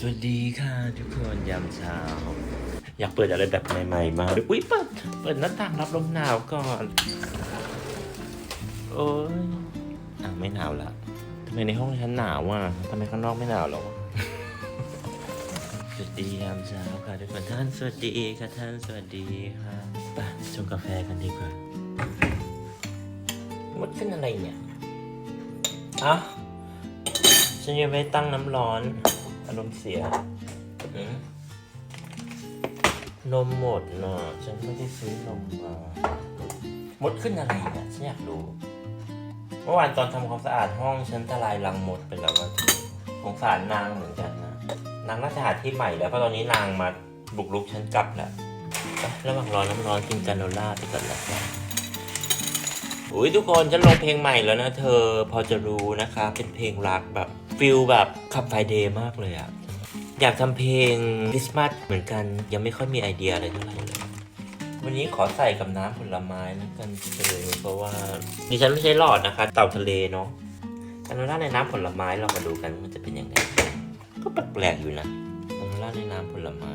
สวัสดีค่ะทุกคนยามเช้า อยากเปิดอะไรแบบใหม่ๆมาอุ้ยเปิดเปิดหน้าต่างรับลมหนาวก่อน โอ้ยอะไม่หนาวละทำไมในห้องฉันหนาวอะทำไมข้างนอกไม่หนาวหรอสวัสดียามเช้าค่ะทุกคนท่านสวัสดีค่ะท่านสวัสดีค่ะไปชงกาแฟกันดีกว่ามันขึ้นอะไรเนี่ยอะฉันยังไม่ตั้งน้ำร้อน อารมณ์เสียอืมนมหมดน่ะฉันไม่ได้ซื้อนมมา หมดขึ้นอะไรเนี่ยฉันอยากรู้ เมื่อวานตอนทำความสะอาดห้องฉันทลายรังมดไปแล้วว่าสงสารนางเหมือนกันนะนางน่าจะหาที่ใหม่แล้วเพราะตอนนี้นางมาบุกรุกฉันกลับแล้วไประหว่างรอน้ำร้อนกินกาโนล่าไปก่อนแล้วกัน อุ้ยทุกคนฉันลงเพลงใหม่แล้วนะเธอพอจะรู้นะคะ เป็นเพลงรักแบบฟิลแบบขับไฟเดย์มากเลยอะอยากทำเพลงคริสต์มาสเหมือนกัน ยังไม่ค่อยมีไอเดียอะไรเท่าไหร่เลยวันนี้ขอใส่กับน้ำผลไม้แล้วกันเลยเพราะว่าดิฉันไม่ใช่หลอดนะคะ เต่าทะเลเนาะกาโนล่าในน้ำผลไม้เรามาดูกันว่ามันจะเป็นยังไงก็แปลกๆอยู่นะกาโนล่าในน้ำผลไม้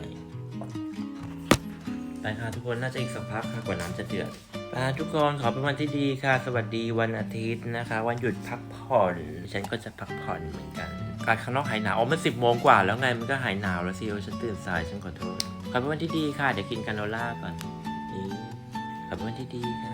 ไปค่ะทุกคนน่าจะอีกสักพักค่ะกว่าน้ำจะเดือดไปทุกคนขอเป็นวันที่ดีค่ะ สวัสดีวันอาทิตย์นะคะ วันหยุดพักผ่อน ฉันก็จะพักผ่อนเหมือนกันอากาศข้างนอกหายหนาวอ๋อมันสิบโมงกว่าแล้วไงมันก็หายหนาวแล้วสิโอฉันตื่นสายฉันขอโทษขอเป็นวันที่ดีค่ะเดี๋ยวกินกาโนล่าก่อนนี่ขอเป็นวันที่ดีค่ะ